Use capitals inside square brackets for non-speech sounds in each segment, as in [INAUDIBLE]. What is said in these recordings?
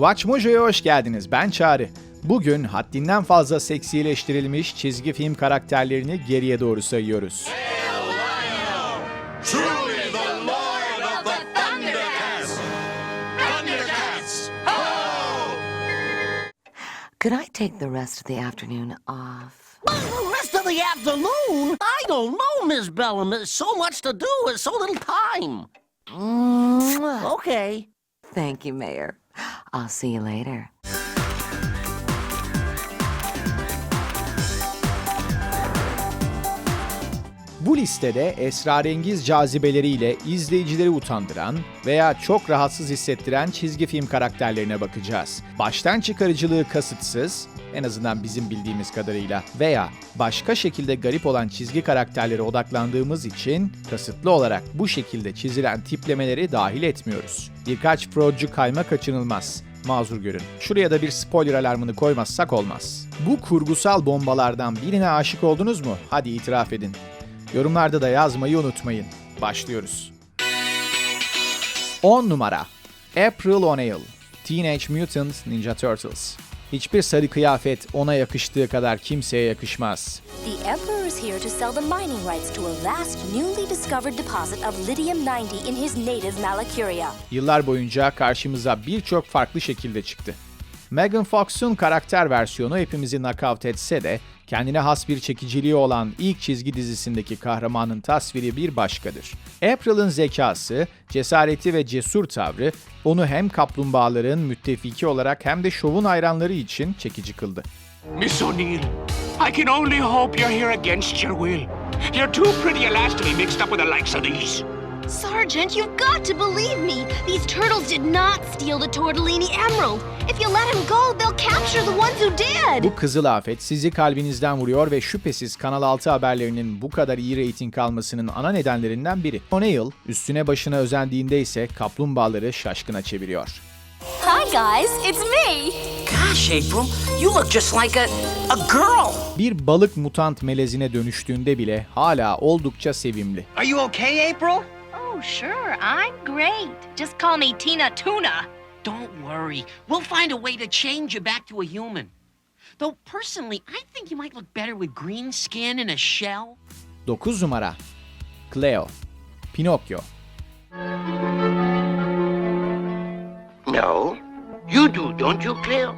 Watch Mojo'ya hoş geldiniz. Ben Çağrı. Bugün haddinden fazla seksileştirilmiş çizgi film karakterlerini geriye doğru sayıyoruz. Truly the Lord of the Thundercats! Thundercats! Ho! Could I take the rest of the afternoon off? The rest of the afternoon? I don't know, Miss Bellamy. So much to do and so little time. Okay. Thank you, Mayor. I'll see you later. Bu listede esrarengiz cazibeleriyle izleyicileri utandıran veya çok rahatsız hissettiren çizgi film karakterlerine bakacağız. Baştan çıkarıcılığı kasıtsız, en azından bizim bildiğimiz kadarıyla veya başka şekilde garip olan çizgi karakterlere odaklandığımız için kasıtlı olarak bu şekilde çizilen tiplemeleri dahil etmiyoruz. Birkaç procu kayma kaçınılmaz. Mazur görün. Şuraya da bir spoiler alarmını koymazsak olmaz. Bu kurgusal bombalardan birine aşık oldunuz mu? Hadi itiraf edin. Yorumlarda da yazmayı unutmayın. Başlıyoruz. 10 numara April O'Neil Teenage Mutant Ninja Turtles Hiçbir sarı kıyafet ona yakıştığı kadar kimseye yakışmaz. The Emperor is here to sell the mining rights to a vast, newly discovered deposit of lithium-90 in his native Malacuria. Yıllar boyunca karşımıza birçok farklı şekilde çıktı. Megan Fox'un karakter versiyonu hepimizi knockout etse de kendine has bir çekiciliği olan ilk çizgi dizisindeki kahramanın tasviri bir başkadır. April'ın zekası, cesareti ve cesur tavrı onu hem kaplumbağaların müttefiki olarak hem de şovun hayranları için çekici kıldı. Miss O'Neill, I can only hope you're here against your will. You're too pretty a lass to be mixed up with the likes of these. Sergeant, you've got to believe me. These turtles did not steal the Tortellini Emerald. If you let them go, they'll capture the ones who did. Bu kızıl afet sizi kalbinizden vuruyor ve şüphesiz Kanal 6 haberlerinin bu kadar iyi reyting almasının ana nedenlerinden biri. O'Neill üstüne başına özendiğinde ise kaplumbağaları şaşkına çeviriyor. Hi, guys. It's me. Gosh, April, you look just like a, a girl. Bir balık mutant melezine dönüştüğünde bile hala oldukça sevimli. Are you okay, April? Oh, sure. I'm great. Just call me Tina Tuna. Don't worry. We'll find a way to change you back to a human. Though, personally, I think you might look better with green skin and a shell. 9 numara Cleo Pinokyo No, you do, don't you, Cleo?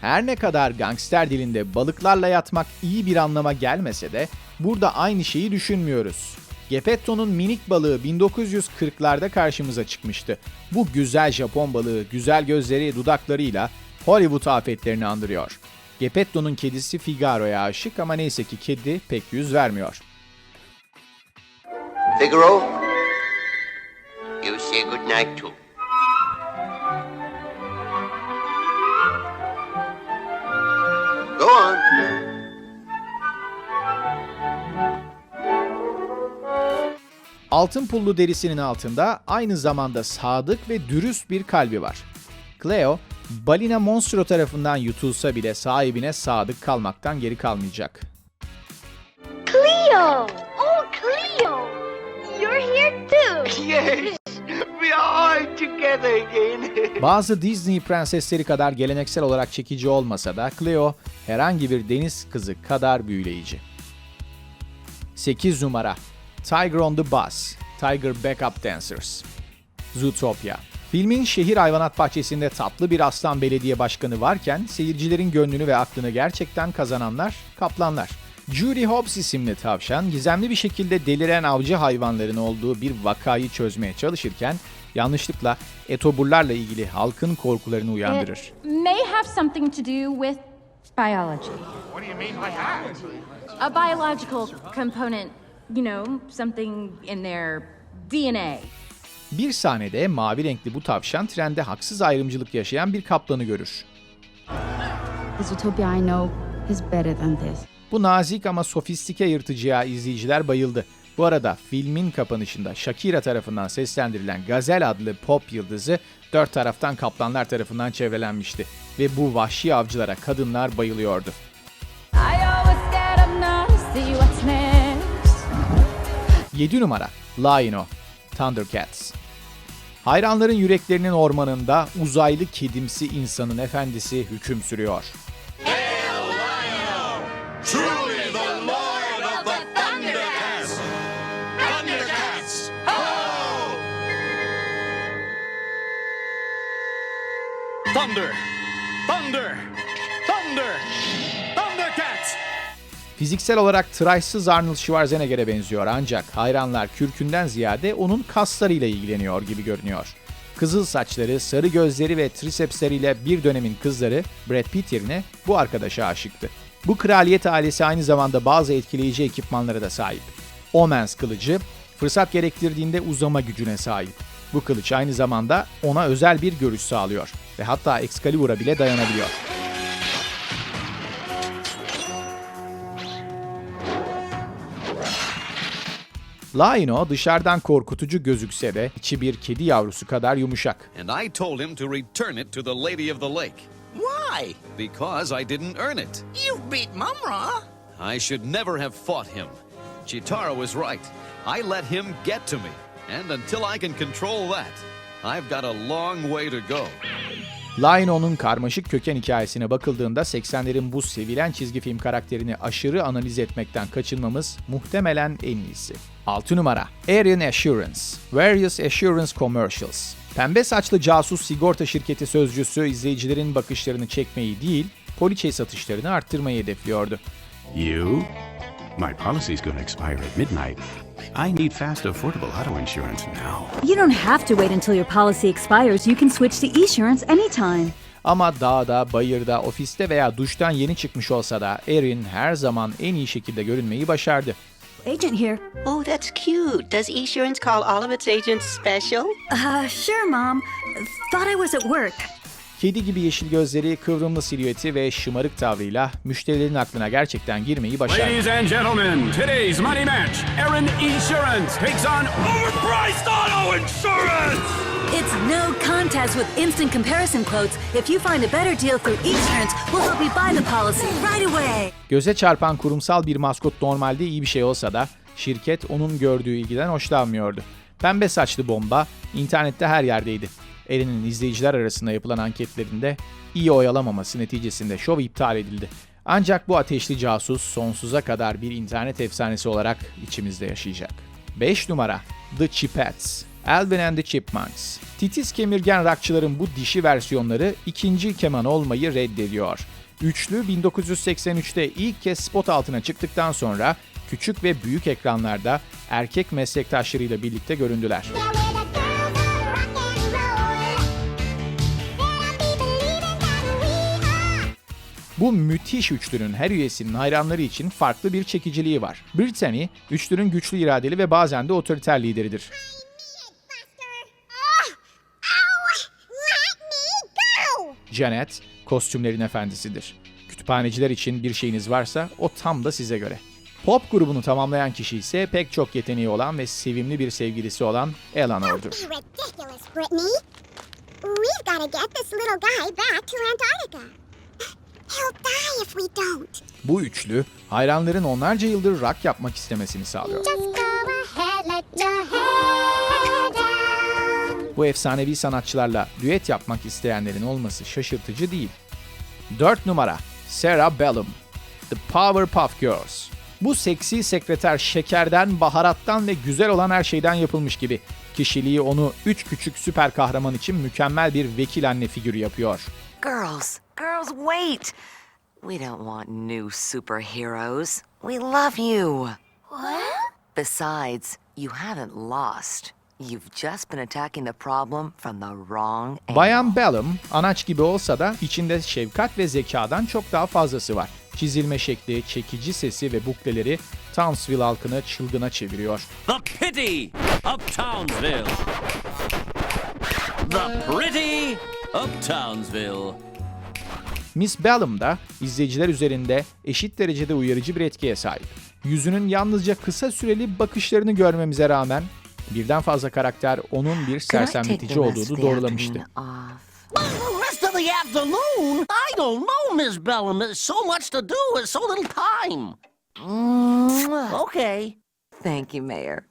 Her ne kadar gangster dilinde balıklarla yatmak iyi bir anlama gelmese de burada aynı şeyi düşünmüyoruz. Geppetto'nun minik balığı 1940'larda karşımıza çıkmıştı. Bu güzel Japon balığı güzel gözleri dudaklarıyla Hollywood afetlerini andırıyor. Geppetto'nun kedisi Figaro'ya aşık ama neyse ki kedi pek yüz vermiyor. Figaro, you say good night too. Altın pullu derisinin altında aynı zamanda sadık ve dürüst bir kalbi var. Cleo, balina monstro tarafından yutulsa bile sahibine sadık kalmaktan geri kalmayacak. Cleo! Oh, Cleo! You're here too! [LAUGHS] Yes, we are all together again. [LAUGHS] Bazı Disney prensesleri kadar geleneksel olarak çekici olmasa da Cleo herhangi bir deniz kızı kadar büyüleyici. 8 numara Tiger on the Bus Tiger Backup Dancers Zootopia Filmin şehir hayvanat bahçesinde tatlı bir aslan belediye başkanı varken seyircilerin gönlünü ve aklını gerçekten kazananlar kaplanlar. Judy Hobbs isimli tavşan gizemli bir şekilde deliren avcı hayvanların olduğu bir vakayı çözmeye çalışırken yanlışlıkla etoburlarla ilgili halkın korkularını uyandırır. may have something to do with biology. What do you mean by that? A biological component, you know, something in their DNA. Bir sahnede mavi renkli bu tavşan trende haksız ayrımcılık yaşayan bir kaplanı görür. The Zootopia I know is better than this. Bu nazik ama sofistike yırtıcıya izleyiciler bayıldı. Bu arada filmin kapanışında Shakira tarafından seslendirilen Gazel adlı pop yıldızı dört taraftan kaplanlar tarafından çevrelenmişti. Ve bu vahşi avcılara kadınlar bayılıyordu. 7 numara Lion-O Thundercats Hayranların yüreklerinin ormanında uzaylı kedimsi insanın efendisi hüküm sürüyor. Truly Fiziksel olarak tıraşsız Arnold Schwarzenegger'e benziyor ancak hayranlar kürkünden ziyade onun kaslarıyla ilgileniyor gibi görünüyor. Kızıl saçları, sarı gözleri ve trisepsleriyle bir dönemin kızları Brad Pitt yerine bu arkadaşa aşıktı. Bu kraliyet ailesi aynı zamanda bazı etkileyici ekipmanlara da sahip. Omens kılıcı, fırsat gerektirdiğinde uzama gücüne sahip. Bu kılıç aynı zamanda ona özel bir görüş sağlıyor ve hatta Excalibur'a bile dayanabiliyor. Lionel dışarıdan korkutucu gözükse de içi bir kedi yavrusu kadar yumuşak. And I told him to return it to the Lady of the Lake. Why? Because I didn't earn it. You beat Mumra. I should never have fought him. Chitara was right. I let him get to me. And until I can control that, I've got a long way to go. Lionel'un karmaşık köken hikayesine bakıldığında 80'lerin bu sevilen çizgi film karakterini aşırı analiz etmekten kaçınmamız muhtemelen en iyisi. 6 numara Arian Assurance Various Assurance Commercials Pembe saçlı casus sigorta şirketi sözcüsü izleyicilerin bakışlarını çekmeyi değil, poliçe satışlarını arttırmayı hedefliyordu. You? My policy's going to expire at midnight. I need fast, affordable auto insurance now. You don't have to wait until your policy expires. You can switch to Esurance anytime. Ama dağda, bayırda, ofiste veya duştan yeni çıkmış olsa da Erin her zaman en iyi şekilde görünmeyi başardı. Agent here. Oh, that's cute. Does Esurance call all of its agents special? Uh, sure, Mom. Thought I was at work. Kedi gibi yeşil gözleri, kıvrımlı silüeti ve şımarık tavrıyla müşterilerin aklına gerçekten girmeyi başardı. Ladies and gentlemen, today's money match. Aaron Insurance takes on overpriced auto insurance. It's no contest with instant comparison quotes. If you find a better deal through Esurance, we'll help you buy the policy right away. Göze çarpan kurumsal bir maskot normalde iyi bir şey olsa da şirket onun gördüğü ilgiden hoşlanmıyordu. Pembe saçlı bomba internette her yerdeydi. Erin'in izleyiciler arasında yapılan anketlerinde iyi oyalamaması neticesinde şov iptal edildi. Ancak bu ateşli casus sonsuza kadar bir internet efsanesi olarak içimizde yaşayacak. 5 numara The Chipettes Alvin and the Chipmunks Titiz kemirgen rockçıların bu dişi versiyonları ikinci keman olmayı reddediyor. Üçlü 1983'te ilk kez spot altına çıktıktan sonra küçük ve büyük ekranlarda erkek meslektaşlarıyla birlikte göründüler. Bu müthiş üçlünün her üyesinin hayranları için farklı bir çekiciliği var. Brittany, üçlünün güçlü iradeli ve bazen de otoriter lideridir. Janet, kostümlerin efendisidir. Kütüphaneciler için bir şeyiniz varsa o tam da size göre. Pop grubunu tamamlayan kişi ise pek çok yeteneği olan ve sevimli bir sevgilisi olan Eleanor'dur. We've got to get this little guy back to Antarctica. He'll die if we don't. Bu üçlü, hayranların onlarca yıldır rock yapmak istemesini sağlıyor. Just go ahead, let your hair down. Bu efsanevi sanatçılarla düet yapmak isteyenlerin olması şaşırtıcı değil. 4 numara Sarah Bellum The Powerpuff Girls Bu seksi sekreter şekerden, baharattan ve güzel olan her şeyden yapılmış gibi. Kişiliği onu üç küçük süper kahraman için mükemmel bir vekil anne figürü yapıyor. Girls, girls, wait! We don't want new superheroes. We love you. What? Besides, you haven't lost. You've just been attacking the problem from the wrong angle. Bayan Bellum, anaç gibi olsa da içinde şefkat ve zekadan çok daha fazlası var. Çizilme şekli, çekici sesi ve bukleleri Townsville halkını çılgına çeviriyor. The pity of Townsville. The pretty of Townsville. Miss Bellum da izleyiciler üzerinde eşit derecede uyarıcı bir etkiye sahip. Yüzünün yalnızca kısa süreli bakışlarını görmemize rağmen birden fazla karakter onun bir sersemletici olduğunu doğrulamıştı. afternoon off? The rest of the afternoon? I don't know, Miss Bellum. There's so much to do and so little time. Mwah. Okay. Thank you, Mayor.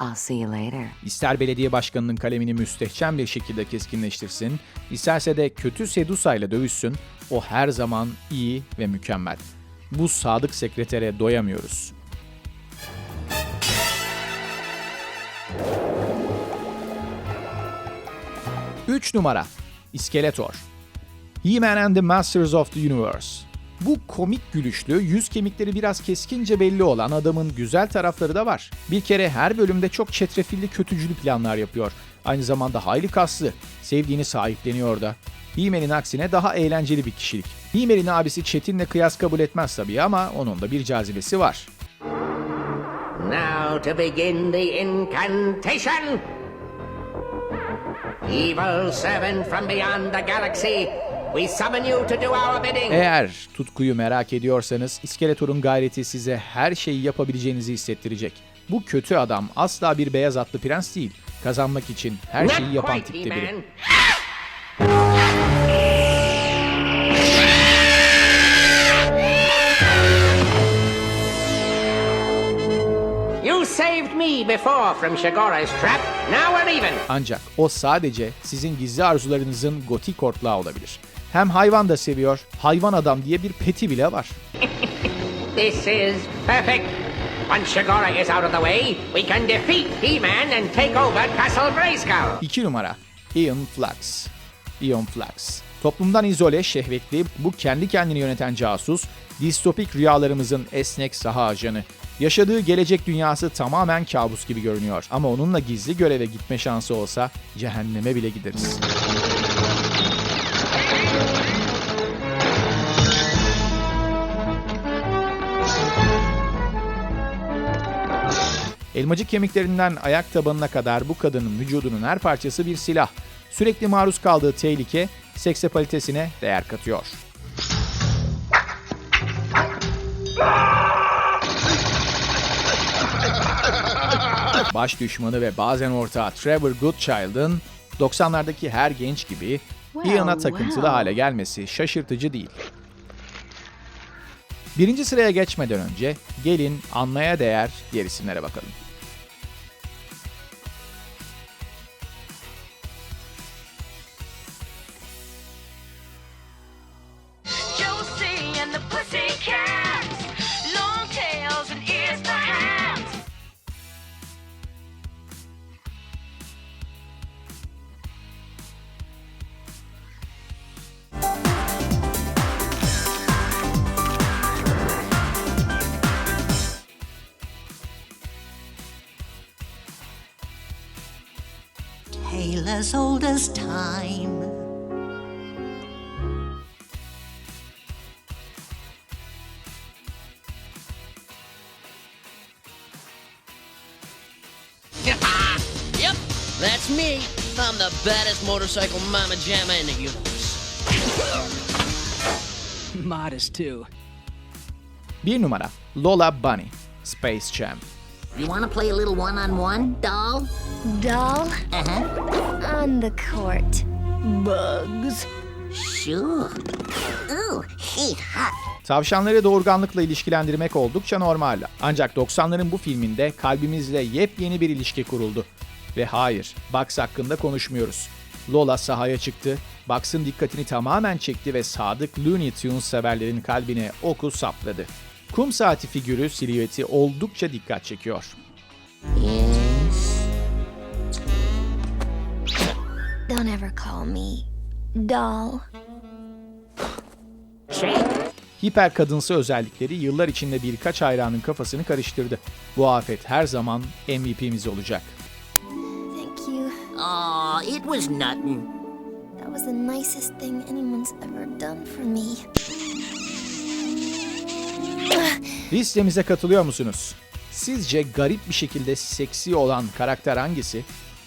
I'll see you later. İster belediye başkanının kalemini müstehcen bir şekilde keskinleştirsin, isterse de kötü Sedusa ile dövüşsün, o her zaman iyi ve mükemmel. Bu sadık sekretere doyamıyoruz. Üç numara İskeletor He-Man and the Masters of the Universe bu komik gülüşlü, yüz kemikleri biraz keskince belli olan adamın güzel tarafları da var. Bir kere her bölümde çok çetrefilli kötücülü planlar yapıyor. Aynı zamanda hayli kaslı, sevdiğini sahipleniyor da. He-Man'in aksine daha eğlenceli bir kişilik. He-Man'in abisi Çetin'le kıyas kabul etmez tabii ama onun da bir cazibesi var. Now to begin the incantation. Evil servant from beyond the galaxy, we summon you to do our bidding. Eğer tutkuyu merak ediyorsanız İskeletor'un gayreti size her şeyi yapabileceğinizi hissettirecek. Bu kötü adam asla bir beyaz atlı prens değil. Kazanmak için her şeyi yapan tipte biri. You saved me before from Shigora's trap. Now we're even. Ancak o sadece sizin gizli arzularınızın gotik ortlağı olabilir. Hem hayvan da seviyor, hayvan adam diye bir peti bile var. [LAUGHS] This is perfect. Once Shigora is out of the way, we can defeat He-Man and take over Castle Grayskull. 2 numara Ian Flux. Ian Flux. Toplumdan izole, şehvetli, bu kendi kendini yöneten casus, distopik rüyalarımızın esnek saha ajanı. Yaşadığı gelecek dünyası tamamen kabus gibi görünüyor ama onunla gizli göreve gitme şansı olsa cehenneme bile gideriz. Elmacık kemiklerinden ayak tabanına kadar bu kadının vücudunun her parçası bir silah. Sürekli maruz kaldığı tehlike seksapalitesine değer katıyor. Baş düşmanı ve bazen ortağı Trevor Goodchild'ın 90'lardaki her genç gibi Ian'a takıntılı hale gelmesi şaşırtıcı değil. Birinci sıraya geçmeden önce gelin anmaya değer diğer isimlere bakalım. Tale as old as time. [LAUGHS] yep, that's me. I'm the baddest motorcycle mama jamma in the universe. [LAUGHS] Modest too. Bir numara Lola Bunny, Space Jam. You want to play a little one-on-one, doll? Doll? Uh-huh. On the court. Bugs. Sure. Ooh, hey, hot. Tavşanları doğurganlıkla ilişkilendirmek oldukça normal. Ancak 90'ların bu filminde kalbimizle yepyeni bir ilişki kuruldu. Ve hayır, Bugs hakkında konuşmuyoruz. Lola sahaya çıktı, Bugs'ın dikkatini tamamen çekti ve sadık Looney Tunes severlerin kalbine oku sapladı. Kum saati figürü silüeti oldukça dikkat çekiyor. Yes. Don't ever call me doll. Hiper kadınsı özellikleri yıllar içinde birkaç hayranın kafasını karıştırdı. Bu afet her zaman MVP'miz olacak. Thank you. Aw, it was nothing. That was the nicest thing anyone's ever done for me. Listemize katılıyor musunuz? Sizce garip bir şekilde seksi olan karakter hangisi?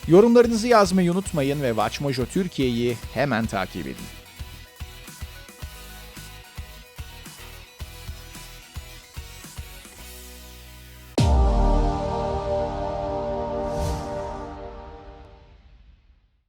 Yorumlarınızı yazmayı unutmayın ve Watch Mojo Türkiye'yi hemen takip edin.